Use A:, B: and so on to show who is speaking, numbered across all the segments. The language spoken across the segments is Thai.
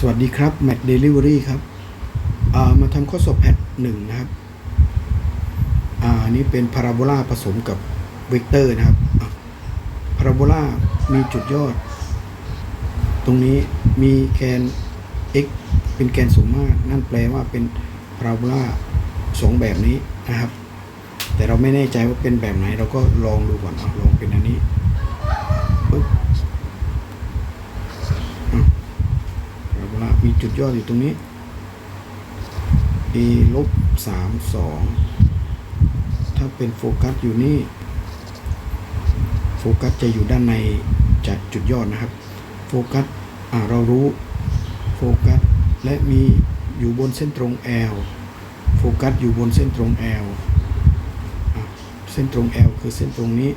A: สวัสดีครับ Mac Delivery ครับามาทำข้อสอบแพทหนึ่งนะครับอ่าอันนี้เป็นพาราโบลาผสมกับเวกเตอร์นะครับพาราโบลามีจุดยอด ตรงนี้มีแกน x เป็นแกนสมมาตรนั่นแปลว่าเป็นพาราโบลาสองแบบนี้นะครับ แต่เราไม่แน่ใจว่าเป็นแบบไหน เราก็ลองดูก่อนเอาลองเป็นอันนี้ปึ๊บ พาราโบลามี จุดยอดอยู่ตรงนี้ a ลบสามสองถ้าเป็นโฟกัสอยู่นี่โฟกัสจะอยู่ด้านในจากจุดยอดนะครับ โฟกัสเรารู้โฟกัสและมีอยู่บนเส้นตรง L โฟกัสอยู่บนเส้นตรง L อะเส้นตรง L คือเส้นตรงนี้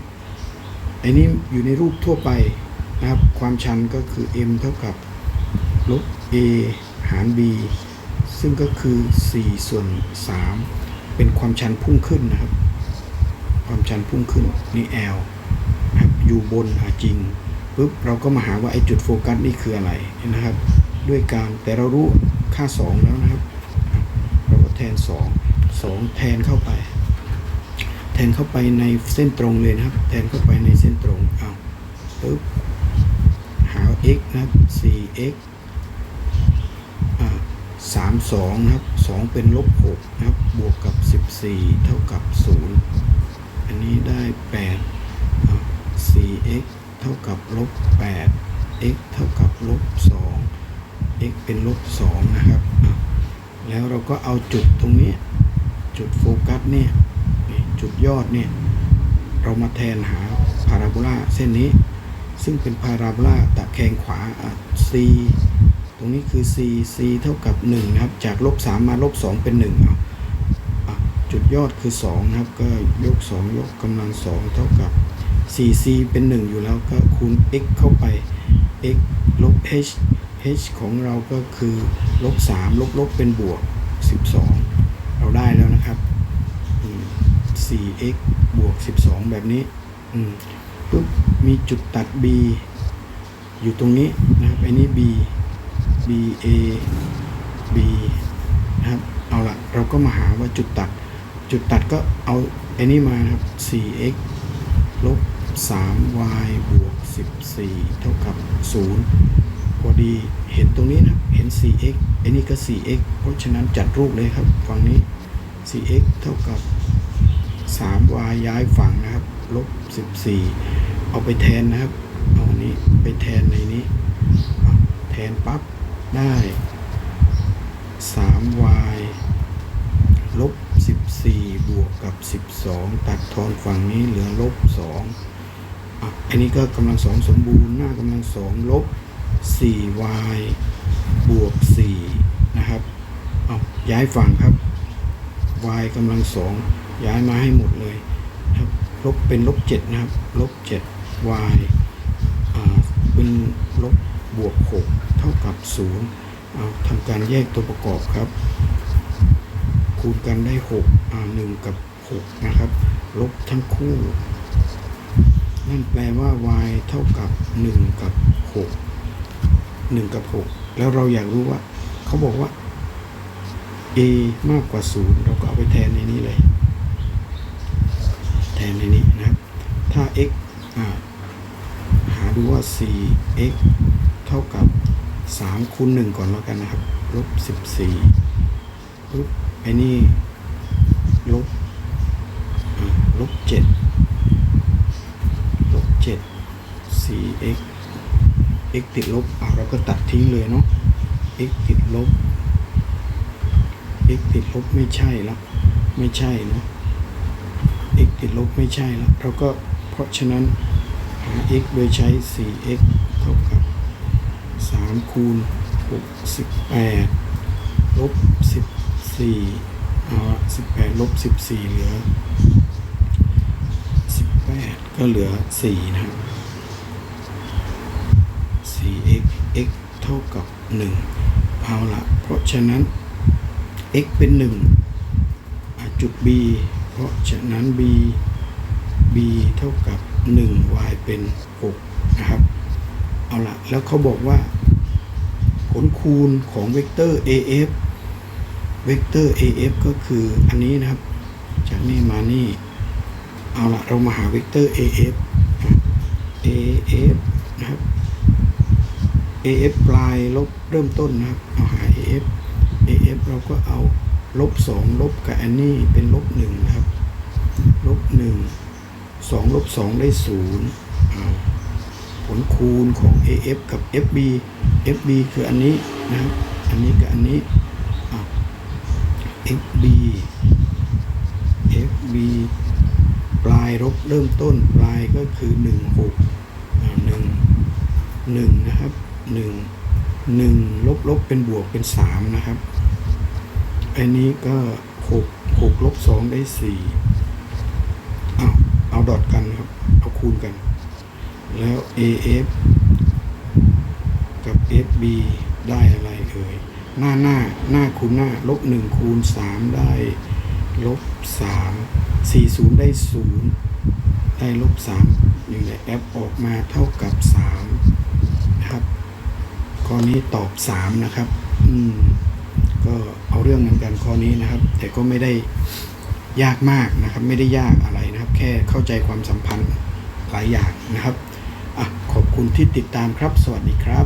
A: ไอ้นี้อยู่ในรูปทั่วไปนะครับ ความชันก็คือ m เท่ากับ ลบ a หาร b ซึ่งก็คือ 4 ส่วน 3 เป็นความชันพุ่งขึ้นนะครับ ความชันพุ่งขึ้นนี่ L นะครับอยู่บนหาจริงปุ๊บเราก็มาหาว่าไอ้จุดโฟกัสนี่คืออะไรนะครับ ด้วยการแต่เรารู้ค่า 2 แล้วนะครับ เราก็แทน 2 2 แทนเข้าไป แทนเข้าไปในเส้นตรงเลยนะครับ แทนเข้าไปในเส้นตรงอ้าปุ๊บหา x นะครับ 4x สา32นะครับ2เป็นลบ6นะครับบวกกับ14เท่ากับ0อันนี้ได้8อ่า 4x เท่ากับลบ8 x เอ็กเท่ากับลบ2 x เอ็กเป็นลบ2นะครับ แล้วเราก็เอาจุดตรงนี้ จุดโฟกัสเนี่ยจุดยอดเนี่ยเรามาแทนหาพาราโบลาเส้นนี้ ซึ่งเป็นพาราโบลาตะแคงขวาอะ c ตรงนี้คือ c c เท่ากับ1นะครับ จากลบ3มาลบ2เป็น1เอาอะจุดยอดคือ2นะครับ ก็ยก 2 ยกกำลัง 2 เท่ากับ 4c เป็น 1 อยู่แล้วก็คูณ x เข้าไป x ลบ h h ของเราก็คือลบ3ลบลบเป็นบวก 12 เราได้แล้วนะครับ 4x บวก 12 แบบนี้ปุ๊บมีจุดตัด b อยู่ตรงนี้นะครับไอ้นี้ b b a b นะครับเอาละเราก็มาหาว่าจุดตัด จุดตัดก็เอาไอ้นี้มานะครับ 4x ลบ 3y บวก 14 เท่ากับ 0 พอดีเห็นตรงนี้นะเห็น 4x ไอ้นี่ก็ 4x เพราะฉะนั้นจัดรูปเลยครับ ฝั่งนี้ 4x เท่ากับ 3y ย้ายฝั่งนะครับ ลบ 14 เอาไปแทนนะครับ เอาอันนี้ไปแทนในนี้ แทนปั๊บ ได้ 3y ลบ 14 บวกกับ 12 ตัดทอนฝั่งนี้เหลือลบ2อะอันนี้ก็กำลังสองสมบูรณ์ หน้ากำลังสองลบ 4y บวก 4 นะครับเอาย้ายฝั่งครับ y กำลังสองย้ายมาให้หมดเลยครับลบเป็นลบ 7 นะครับ ลบ 7 y อ่าเป็นลบบวก 6เท่ากับ0เอาทำการแยกตัวประกอบครับ คูณกันได้6อ่า1กับ 6 นะครับ ลบทั้งคู่ นั่นแปลว่า y เท่ากับ 1 กับ 6 1 กับ 6 แล้วเราอยากรู้ว่า เขาบอกว่า a มากกว่า 0 เราก็เอาไปแทนในนี้เลย แทนในนี้นะครับ ถ้า x อ่าหาดูว่า 4x เท่ากับ 3คูณ1ก่อนแล้วกันนะครับลบ14ปุ๊บไอ้นี่ลบลบ7ลบ7 4x x ติดลบอ่าเราก็ตัดทิ้งเลยเนาะ x ติดลบ x ติดลบไม่ใช่ละไม่ใช่เนาะ x ติดลบไม่ใช่แล้วเราก็เพราะฉะนั้นหา x โดยใช้ 4x เท่ากับ 3คูณ68ลบ14เอาละ18ลบ14เหลือ18ก็เหลือ4นะครับ 4x x เท่ากับ1เอาละเพราะฉะนั้น x เป็น1อะจุด b เพราะฉะนั้น b b เท่ากับ 1 y เป็น 6 นะครับ เอาละแล้วเขาบอกว่า ผลคูณของเวกเตอร์ AF เวกเตอร์ AF ก็คืออันนี้นะครับ จากนี่มานี่ เอาละเรามาหาเวกเตอร์ AF AF นะครับ AF ปลายลบเริ่มต้นนะครับ เอาหา AF AF เราก็เอาลบสองลบกับอันนี้เป็นลบหนึ่งนะครับ ลบหนึ่งสองลบสองได้ศูนย์เอา ลคูณของ AF กับ FB FB คืออันนี้นะครับ อันนี้กับอันนี้เอา FB FB ปลายลบเริ่มต้นปลายก็คือหนึ่งหกหนึ่งหนึ่งนะครับหนึ่งหนึ่งลบลบเป็นบวกเป็นสามนะครับ อันนี้ก็หกหกลบสองได้สี่เอาเอาดอทกันครับ เอาคูณกัน แล้ว AF กับ FB ได้อะไรเอ่ย หน้าหน้าหน้าคูณหน้า ลบหนึ่งคูณสามได้ ลบสามสี่ศูนย์ได้ศูนย์ได้ลบสามอยู่ในแอปออกมาเท่ากับสามนะครับข้อนี้ตอบสามนะครับ อืม ก็เอาเรื่องเหมือนกันข้อนี้นะครับ แต่ก็ไม่ได้ยากมากนะครับ ไม่ได้ยากอะไรนะครับ แค่เข้าใจความสัมพันธ์หลายอย่างนะครับ คุณที่ติดตามครับ สวัสดีครับ